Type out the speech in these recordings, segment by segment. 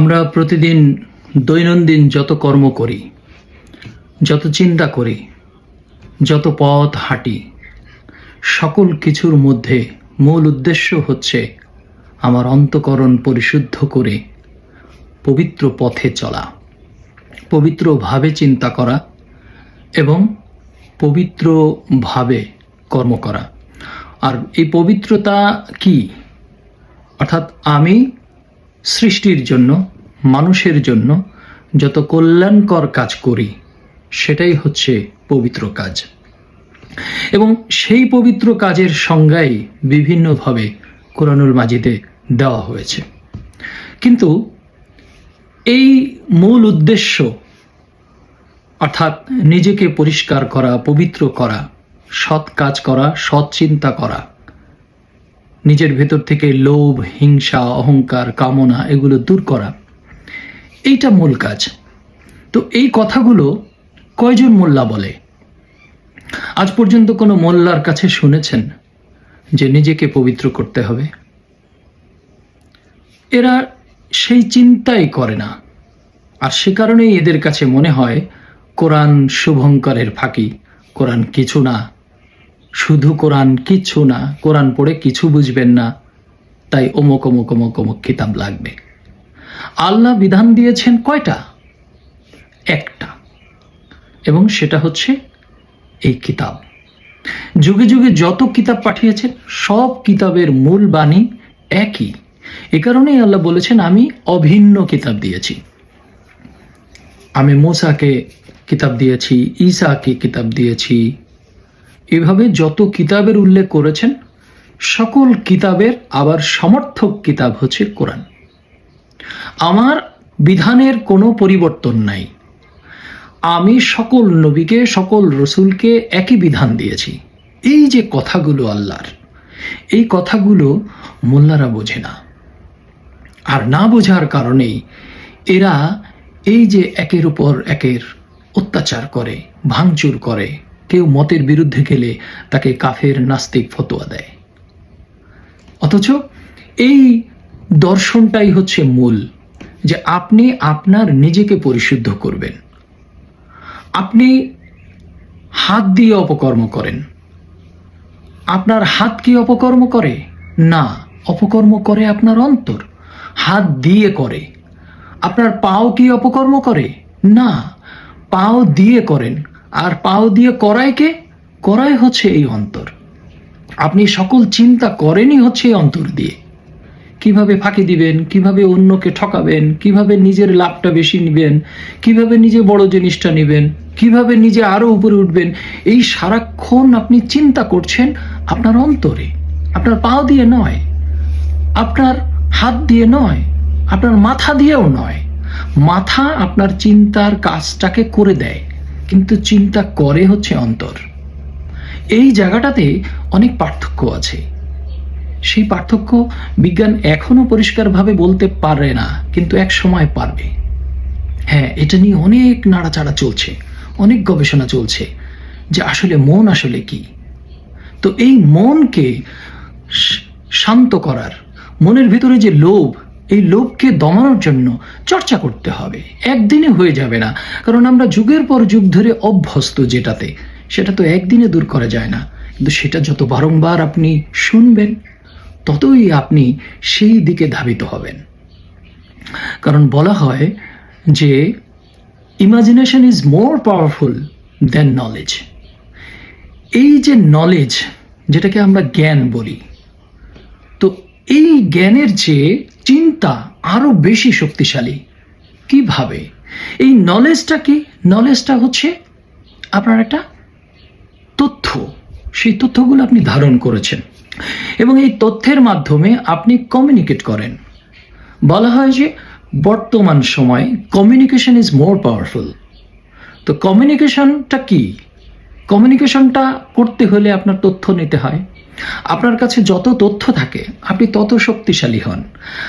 আমরা প্রতিদিন দৈনন্দিন যত কর্ম করি, যত চিন্তা করি, যত পথ হাঁটি, সকল কিছুর মধ্যে মূল উদ্দেশ্য হচ্ছে আমার অন্তকরণ পরিশুদ্ধ করে পবিত্র পথে চলা, পবিত্রভাবে চিন্তা করা এবং পবিত্রভাবে কর্ম করা। আর এই পবিত্রতা কি? অর্থাৎ আমি সৃষ্টির জন্য, মানুষের জন্য যত কল্যাণকর কাজ করি, সেটাই হচ্ছে পবিত্র কাজ। এবং সেই পবিত্র কাজের সংজ্ঞাই বিভিন্নভাবে কোরআনুল মাজিদে দেওয়া হয়েছে। কিন্তু এই মূল উদ্দেশ্য, অর্থাৎ নিজেকে পরিষ্কার করা, পবিত্র করা, সৎ কাজ করা, সৎ চিন্তা করা নিজের ভেতর থেকে লোভ, হিংসা, অহংকার, কামনা এগুলো দূর করা। এইটা মূল কাজ। তো এই কথাগুলো কয়জন মোল্লা বলে? আজ পর্যন্ত কোনো মোল্লার কাছে শুনেছেন যে নিজেকে পবিত্র করতে হবে? এরা সেই চিন্তাই করে না। আর সে কারণেই এদের কাছে মনে হয় কোরআন শুভঙ্করের ফাঁকি। কোরআন কিছু না। শুধু কোরআন কিচ্ছু না, কোরআন পড়ে কিছু বুঝবেন না। তাই অমুক অমুক অমুক অমুক কিতাব লাগবে। আল্লাহ বিধান দিয়েছেন কয়টা? একটা। এবং সেটা হচ্ছে এই কিতাব। যুগে যুগে যত কিতাব পাঠিয়েছেন, সব কিতাবের মূল বাণী একই। এ কারণেই আল্লাহ বলেছেন, আমি অভিন্ন কিতাব দিয়েছি। আমি মোসাকে কিতাব দিয়েছি, ঈসাকে কিতাব দিয়েছি এভাবে যত কিতাবের উল্লেখ করেছেন, সকল কিতাবের আবার সমর্থক কিতাব হচ্ছে কোরআন। আমার বিধানের কোনো পরিবর্তন নাই। আমি সকল নবীকে, সকল রসুলকে একই বিধান দিয়েছি। এই যে কথাগুলো আল্লাহর, এই কথাগুলো মোল্লারা বোঝে না। আর না বোঝার কারণেই এরা এই যে একের উপর একের অত্যাচার করে, ভাঙচুর করে কেউ মতের বিরুদ্ধে গেলে তাকে কাফের নাস্তিক ফতোয়া দেয়। অথচ এই দর্শনটাই হচ্ছে মূল, যে আপনি আপনার নিজেকে পরিশুদ্ধ করবেন। আপনি হাত দিয়ে অপকর্ম করেন। আপনার হাত কি অপকর্ম করে? না, অপকর্ম করে আপনার অন্তর। হাত দিয়ে করে। আপনার পাও কি অপকর্ম করে? না, পাও দিয়ে করেন। আর পাও দিয়ে করায় কে? করায় হচ্ছে এই অন্তর। আপনি সকল চিন্তা করেনই হচ্ছে এই অন্তর দিয়ে। কীভাবে ফাঁকি দিবেন? কীভাবে অন্যকে ঠকাবেন? কীভাবে নিজের লাভটা বেশি নেবেন? কীভাবে নিজে বড় জিনিসটা নেবেন? কীভাবে নিজে আরও উপরে উঠবেন? এই সারাক্ষণ আপনি চিন্তা করছেন আপনার অন্তরে। আপনার পাও দিয়ে নয়। আপনার হাত দিয়ে নয়। আপনার মাথা দিয়েও নয়। মাথা আপনার চিন্তার কাজটাকে করে দেয়। কিন্তু চিন্তা করে হচ্ছে অন্তর। এই জায়গাটাতে অনেক পার্থক্য আছে। সেই পার্থক্য বিজ্ঞান এখনও পরিষ্কারভাবে বলতে পারে না, কিন্তু এক সময় পারবে। হ্যাঁ এটা নিয়ে অনেক নাড়াচাড়া চলছে, অনেক গবেষণা চলছে যে আসলে মন আসলে কি। তো এই মনকে শান্ত করার, মনের ভিতরে যে লোভ এই লোভকে দমানোর জন্য চর্চা করতে হবে। একদিনে হয়ে যাবে না, কারণ আমরা যুগের পর যুগ ধরে অভ্যস্ত যেটাতে, সেটা তো একদিনে দূর করা যায় না। কিন্তু সেটা যত বারংবার আপনি শুনবেন, ততই আপনি সেই দিকে ধাবিত হবেন। কারণ বলা হয় যে imagination is more powerful then knowledge এই যে নলেজ যেটাকে আমরা জ্ঞান বলি, তো এই জ্ঞানের চেয়ে চিন্তা আরও বেশি শক্তিশালী। কীভাবে? এই নলেজটা কি? নলেজটা হচ্ছে আপনার একটা তথ্য। সেই তথ্যগুলো আপনি ধারণ করেছেন। এবং এই তথ্যের মাধ্যমে আপনি কমিউনিকেট করেন। বলা হয় যে বর্তমান সময়ে কমিউনিকেশন ইজ মোর পাওয়ারফুল তো কমিউনিকেশনটা কি? কমিউনিকেশনটা করতে হলে আপনার তথ্য নিতে হয়। আপনার কাছে যত তথ্য থাকে, আপনি তত শক্তিশালী হন।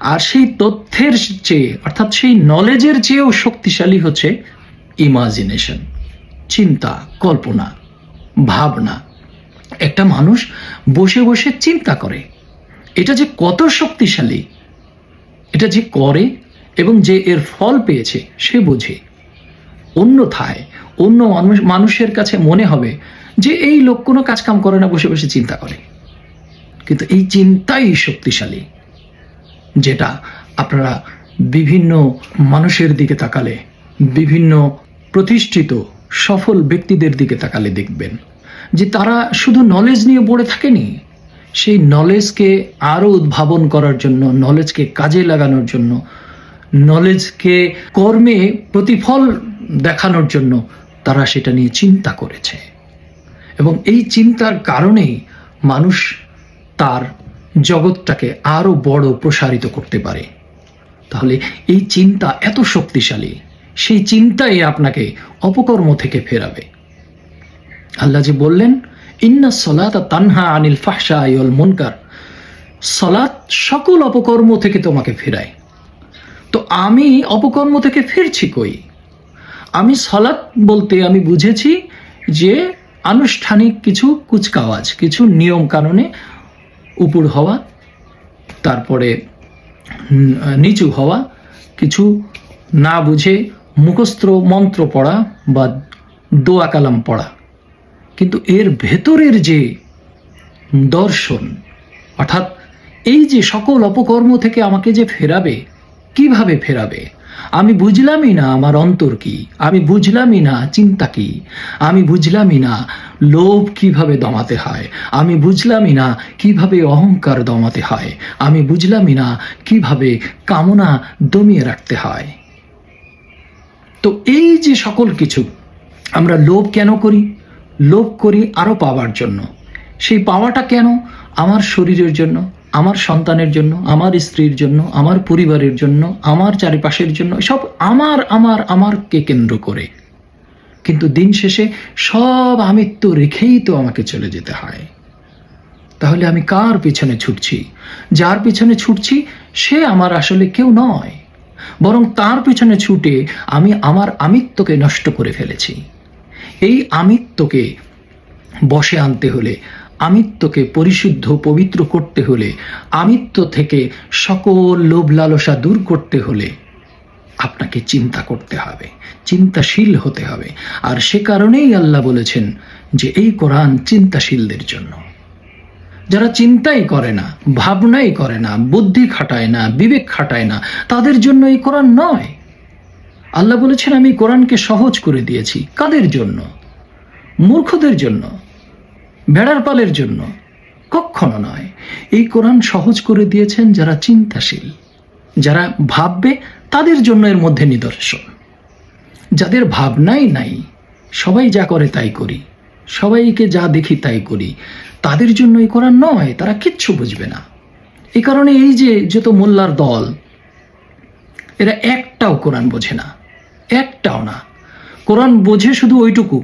আর সেই তথ্যের চেয়ে, অর্থাৎ সেই নলেজের চেয়েও শক্তিশালী হচ্ছে ইমাজিনেশন চিন্তা, কল্পনা, ভাবনা। একটা মানুষ বসে বসে চিন্তা করে, এটা যে কত শক্তিশালী, এটা যে করে এবং যে এর ফল পেয়েছে, সে বোঝে। অন্যথায়, অন্য মানুষ, মানুষের কাছে মনে হবে যে এই লোক কোনো কাজকাম করে না, বসে বসে চিন্তা করে। কিন্তু এই চিন্তাই শক্তিশালী, যেটা আপনারা বিভিন্ন মানুষের দিকে তাকালে, বিভিন্ন প্রতিষ্ঠিত সফল ব্যক্তিদের দিকে তাকালে দেখবেন যে তারা শুধু নলেজ নিয়ে পড়ে থাকেনি। সেই নলেজকে আরও উদ্ভাবন করার জন্য নলেজকে কাজে লাগানোর জন্য নলেজকে কর্মে প্রতিফল দেখানোর জন্য তারা সেটা নিয়ে চিন্তা করেছে। এবং এই চিন্তার কারণেই মানুষ তার জগৎটাকে আরও বড় প্রসারিত করতে পারে। তাহলে এই চিন্তা এত শক্তিশালী, সেই চিন্তাই আপনাকে অপকর্ম থেকে ফেরাবে। আল্লাহ যে বললেন, ইন্না সলাত তানহা আনিল ফাহসা আইল মুনকার। সলাৎ সকল অপকর্ম থেকে তোমাকে ফেরায়। তো আমি অপকর্ম থেকে ফিরছি কই? আমি সলাৎ বলতে আমি বুঝেছি যে আনুষ্ঠানিক কিছু কুচকাওয়াজ, কিছু নিয়ম কানুনে উপর হওয়া, তারপরে নিচু হওয়া, কিছু না বুঝে মুখস্থ মন্ত্র পড়া বা দোয়া কালাম পড়া। কিন্তু এর ভেতরের যে দর্শন, অর্থাৎ এই যে সকল অপকর্ম থেকে আমাকে যে ফেরাবে, কীভাবে ফেরাবে? আমি বুঝলামই না আমার অন্তর কি, আমি বুঝলামই না চিন্তা কি, আমি বুঝলামই না লোভ কীভাবে দমাতে হয়? আমি বুঝলামই না কীভাবে অহংকার দমাতে হয়। আমি বুঝলামই না কীভাবে কামনা দমিয়ে রাখতে হয়। তো এই যে সকল কিছু, আমরা লোভ কেন করি? লোভ করি আরও পাওয়ার জন্য। সেই পাওয়াটা কেন? আমার শরীরের জন্য, আমার সন্তানের জন্য, আমার স্ত্রীর জন্য, আমার পরিবারের জন্য, আমার চারিপাশের জন্য, সব আমার আমার, আমারকে কেন্দ্র করে। কিন্তু দিন শেষে সব আমিত্ব রেখেই তো আমাকে চলে যেতে হয়। তাহলে আমি কার পিছনে ছুটছি? যার পিছনে ছুটছি, সে আমার আসলে কেউ নয়। বরং তার পিছনে ছুটে আমি আমার আমিত্বকে নষ্ট করে ফেলেছি। এই আমিত্বকে বসে আনতে হলে আমিত্বকে পরিশুদ্ধ পবিত্র করতে হলে আমিত্ব থেকে সকল লোভ লালসা দূর করতে হলে আপনাকে চিন্তা করতে হবে, চিন্তাশীল হতে হবে। আর সে কারণেই আল্লাহ বলেছেন যে এই কোরআন চিন্তাশীলদের জন্য। যারা চিন্তাই করে না, ভাবনাই করে না, বুদ্ধি খাটায় না, বিবেক খাটায় না, তাদের জন্য এই কোরআন নয়। আল্লাহ বলেছেন, আমি কোরআনকে সহজ করে দিয়েছি। কাদের জন্য? মূর্খদের জন্য? ভেড়ার পালের জন্য? কখনো নয়। এই কোরআন সহজ করে দিয়েছেন যারা চিন্তাশীল। যারা ভাববে তাদের জন্য এর মধ্যে নিদর্শন। যাদের ভাবনাই নাই, সবাই যা করে তাই করি। সবাইকে যা দেখি তাই করি। তাদের জন্য এই কোরআন নয়, তারা কিচ্ছু বুঝবে না। এই কারণে এই যে যত মোল্লার দল, এরা একটাও কোরআন বোঝে না, একটাও না। কোরআন বোঝে শুধু ওইটুকু,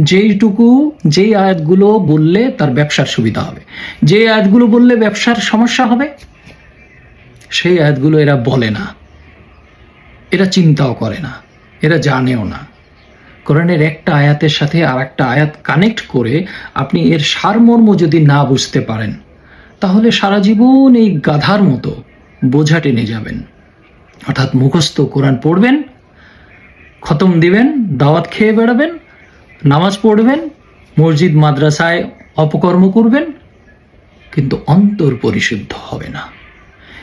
যেইটুকু, যেই আয়াতগুলো বললে তার ব্যবসার সুবিধা হবে। যে আয়াতগুলো বললে ব্যবসার সমস্যা হবে, সেই আয়াতগুলো এরা বলে না। এরা চিন্তাও করে না, এরা জানেও না। কোরআনের একটা আয়াতের সাথে আর একটা আয়াত কানেক্ট করে আপনি এর সারমর্ম যদি না বুঝতে পারেন, তাহলে সারা জীবন এই গাধার মতো বোঝা টেনে যাবেন। অর্থাৎ মুখস্থ কোরআন পড়বেন, খতম দিবেন, দাওয়াত খেয়ে বেড়াবেন, নামাজ পড়বেন, মসজিদ, মাদ্রাসায় অপকর্ম করবেন, কিন্তু অন্তর পরিশুদ্ধ হবে না।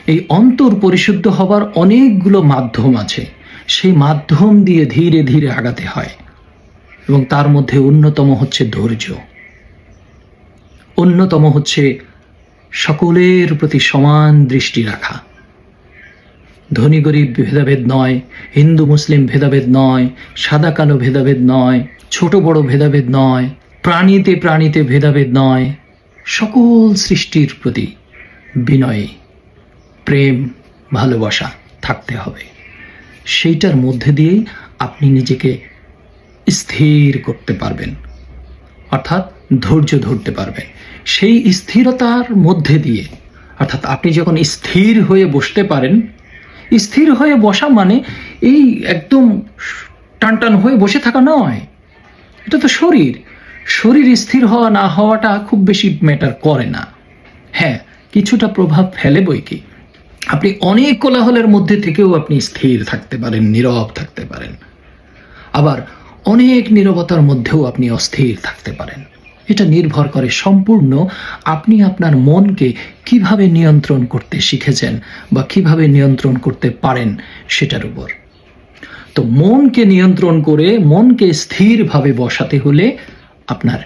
এই অন্তর পরিশুদ্ধ হবার অনেকগুলো মাধ্যম আছে। সেই মাধ্যম দিয়ে ধীরে ধীরে আগাতে হয়। এবং তার মধ্যে অন্যতম হচ্ছে ধৈর্য। অন্যতম হচ্ছে সকলের প্রতি সমান দৃষ্টি রাখা। ধনী গরিব ভেদাভেদ নয়, হিন্দু মুসলিম ভেদাভেদ নয়, সাদা কালো ভেদাভেদ নয়, ছোট বড় ভেদাভেদ নয়, প্রাণীতে প্রাণীতে ভেদাভেদ নয়, সকল সৃষ্টির প্রতি বিনয়ে। প্রেম, ভালোবাসা থাকতে হবে। সেইটার মধ্যে দিয়েই আপনি নিজেকে স্থির করতে পারবেন। অর্থাৎ ধৈর্য ধরতে পারবেন। সেই স্থিরতার মধ্যে দিয়ে, অর্থাৎ আপনি যখন স্থির হয়ে বসতে পারেন, স্থির হয়ে বসা মানে এই একদম টানটান হয়ে বসে থাকা নয়। এটা তো শরীর। শরীর স্থির হওয়া না হওয়াটা খুব বেশি ম্যাটার করে না। হ্যাঁ কিছুটা প্রভাব ফেলে বই কি? আপনি অনেক কোলাহলের মধ্যে থেকেও আপনি স্থির থাকতে পারেন, নীরব থাকতে পারেন। আবার অনেক নীরবতার মধ্যেও আপনি অস্থির থাকতে পারেন। এটা নির্ভর করে সম্পূর্ণ আপনি আপনার মনকে কীভাবে নিয়ন্ত্রণ করতে শিখেছেন বা কীভাবে নিয়ন্ত্রণ করতে পারেন সেটার উপর। তো মনকে নিয়ন্ত্রণ করে, মনকে স্থিরভাবে বসাতে হলে আপনার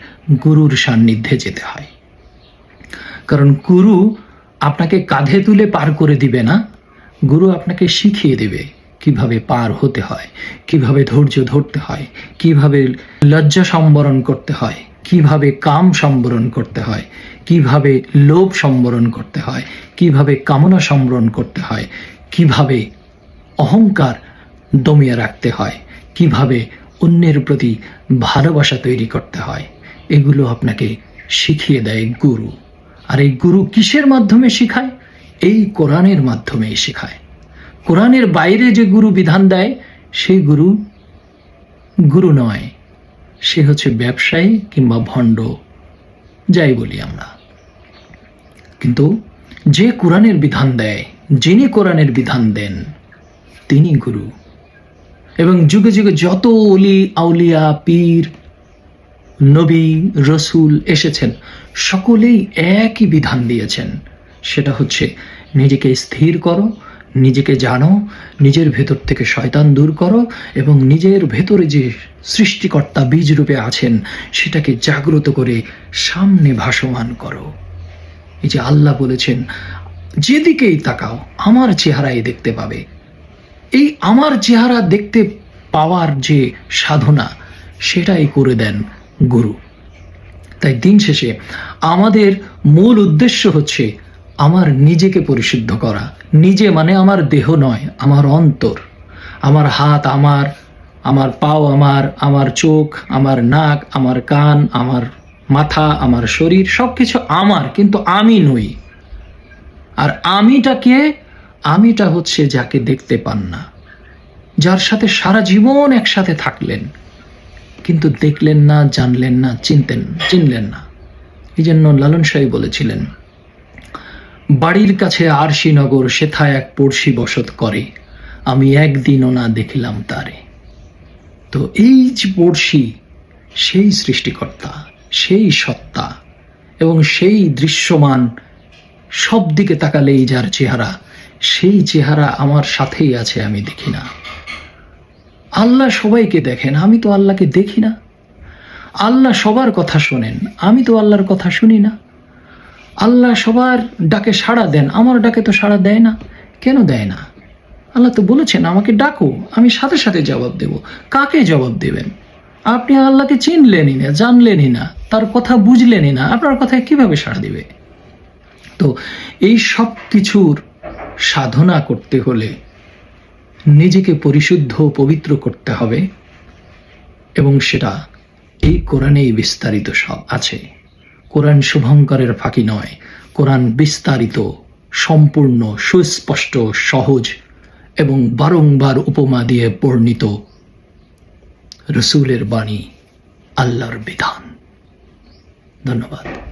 গুরুর সান্নিধ্যে যেতে হয়। কারণ গুরু আপনাকে কাঁধে তুলে পার করে দিবে না? গুরু আপনাকে শিখিয়ে দেবে কীভাবে পার হতে হয়, কীভাবে ধৈর্য ধরতে হয়, কীভাবে লজ্জা সম্বরণ করতে হয়, কীভাবে কাম সম্বরণ করতে হয়, কীভাবে লোভ সম্বরণ করতে হয়, কীভাবে কামনা সম্বরণ করতে হয়, কীভাবে অহংকার দমিয়ে রাখতে হয়, কীভাবে অন্যের প্রতি ভালোবাসা তৈরি করতে হয়। এগুলো আপনাকে শিখিয়ে দেয় গুরু। আর এই গুরু কিসের মাধ্যমে শেখায়? এই কোরআনের মাধ্যমেই শেখায়। কোরআনের বাইরে যে গুরু বিধান দেয় সেই গুরু গুরু নয়। সে হচ্ছে ব্যবসায়ী কিংবা ভণ্ড। যাই বলি আমরা। কিন্তু যে কোরআনের বিধান দেয়, যিনি কোরআনের বিধান দেন, তিনি গুরু। এবং যুগে যুগে যত অলি, আউলিয়া, পীর, নবী, রসুল এসেছেন সকলেই একই বিধান দিয়েছেন। সেটা হচ্ছে, নিজেকে স্থির করো, নিজেকে জানো, নিজের ভেতর থেকে শয়তান দূর করো এবং নিজের ভেতরে যে সৃষ্টিকর্তা বীজ রূপে আছেন, সেটাকে জাগ্রত করে সামনে ভাসমান করো। এই যে আল্লাহ বলেছেন, যেদিকেই তাকাও, আমার চেহারাই দেখতে পাবে। এই আমার চেহারা দেখতে পাওয়ার যে সাধনা, সেটাই করে দেন গুরু। তাই দিন শেষে আমাদের মূল উদ্দেশ্য হচ্ছে আমার নিজেকে পরিশুদ্ধ করা। নিজে মানে আমার দেহ নয়, আমার অন্তর। আমার হাত আমার আমার পাও আমার আমার চোখ, আমার নাক, আমার কান, আমার মাথা, আমার শরীর সব কিছু আমার, কিন্তু আমি নই। আর আমিটা কে আমিটা হচ্ছে যাকে দেখতে পান না, যার সাথে সারা জীবন একসাথে থাকলেন। কিন্তু দেখলেন না, জানলেন না, চিনতেন, চিনলেন না। এই জন্য লালন সাহেব বলেছিলেন, বাড়ির কাছে আরশিনগর সেথায় এক পড়শি বসত করে, আমি একদিনও না দেখিলাম তারে। তো এই যে পড়শি, সেই সৃষ্টিকর্তা, সেই সত্তা এবং সেই দৃশ্যমান সব দিকে তাকালেই যার চেহারা, সেই চেহারা আমার সাথেই আছে, আমি দেখি না। আল্লাহ সবাইকে দেখেন, আমি তো আল্লাহকে দেখি না। আল্লাহ সবার কথা শোনেন, আমি তো আল্লাহর কথা শুনি না। আল্লাহ সবার ডাকে সাড়া দেন, আমার ডাকে তো সাড়া দেয় না। কেন দেয় না? আল্লাহ তো বলেছেন, আমাকে ডাকো, আমি সাথে সাথে জবাব দেব। কাকে জবাব দেবেন? আপনি আল্লাহকে চিনলেনই না, জানলেনই না, তার কথা বুঝলেনই না, আপনার কথায় কীভাবে সাড়া দিবে? তো এই সব কিছুর সাধনা করতে হলে নিজেকে পরিশুদ্ধ পবিত্র করতে হবে এবং সেটা এই কোরআনেই বিস্তারিত সব আছে। কোরআন শুভঙ্করের ফাঁকি নয়, কোরআন বিস্তারিত, সম্পূর্ণ, সুস্পষ্ট, সহজ এবং বারংবার উপমা দিয়ে বর্ণিত রসুলের বাণী, আল্লাহর বিধান। ধন্যবাদ।